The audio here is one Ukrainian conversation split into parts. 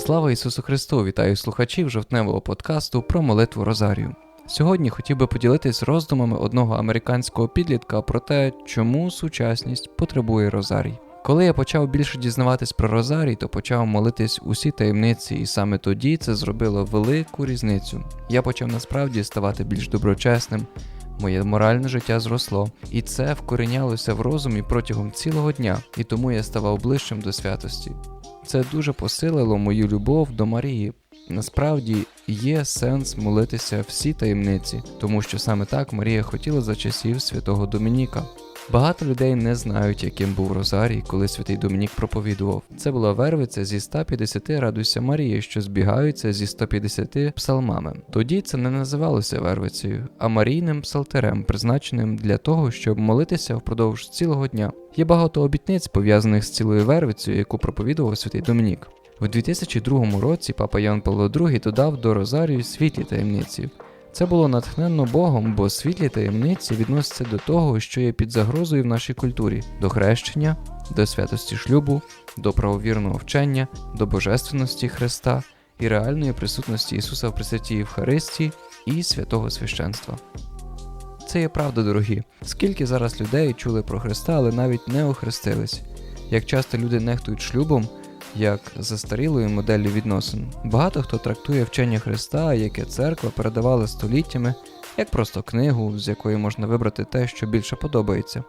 Слава Ісусу Христу! Вітаю слухачів жовтневого подкасту про молитву Розарію. Сьогодні хотів би поділитись роздумами одного американського підлітка про те, чому сучасність потребує Розарій. Коли я почав більше дізнаватись про Розарій, то почав молитись усі таємниці, і саме тоді це зробило велику різницю. Я почав насправді ставати більш доброчесним, моє моральне життя зросло, і це вкорінялося в розумі протягом цілого дня, і тому я ставав ближчим до святості. Це дуже посилило мою любов до Марії. Насправді є сенс молитися всі таємниці, тому що саме так Марія хотіла за часів святого Домініка. Багато людей не знають, яким був Розарій, коли святий Домінік проповідував. Це була вервиця зі 150 радуйся Марії, що збігаються зі 150 псалмами. Тоді це не називалося вервицею, а марійним псалтерем, призначеним для того, щоб молитися впродовж цілого дня. Є багато обітниць пов'язаних з цілою вервицею, яку проповідував святий Домінік. У 2002 році папа Ян Павло II додав до Розарію світлі таємниці. Це було натхненно Богом, бо світлі таємниці відносяться до того, що є під загрозою в нашій культурі: до хрещення, до святості шлюбу, до правовірного вчення, до божественності Христа і реальної присутності Ісуса в Пресвятій Євхаристії і святого священства. Це є правда, дорогі. Скільки зараз людей чули про Христа, але навіть не охрестились. Як часто люди нехтують шлюбом, як застарілою моделлю відносин. Багато хто трактує вчення Христа, яке церква передавала століттями, як просто книгу, з якої можна вибрати те, що більше подобається.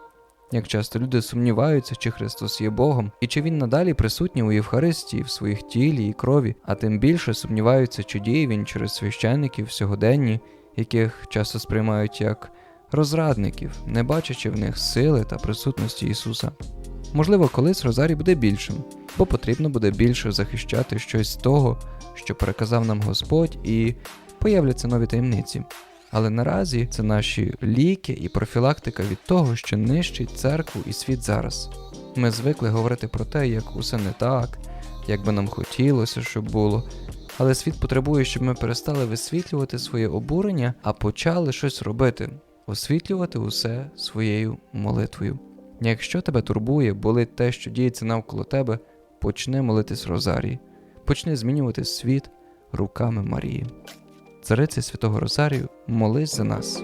Як часто люди сумніваються, чи Христос є Богом, і чи Він надалі присутній у Євхаристії, в своїх тілі і крові, а тим більше сумніваються, чи діє він через священників сьогоденні, яких часто сприймають як розрадників, не бачачи в них сили та присутності Ісуса. Можливо, колись Розарій буде більшим, бо потрібно буде більше захищати щось з того, що переказав нам Господь, і появляться нові таємниці. Але наразі це наші ліки і профілактика від того, що нищить церкву і світ зараз. Ми звикли говорити про те, як усе не так, як би нам хотілося, щоб було. Але світ потребує, щоб ми перестали висвітлювати своє обурення, а почали щось робити, освітлювати усе своєю молитвою. Якщо тебе турбує, болить те, що діється навколо тебе, почни молитись Розарії, почни змінювати світ руками Марії. Цариці Святого Розарію, молись за нас.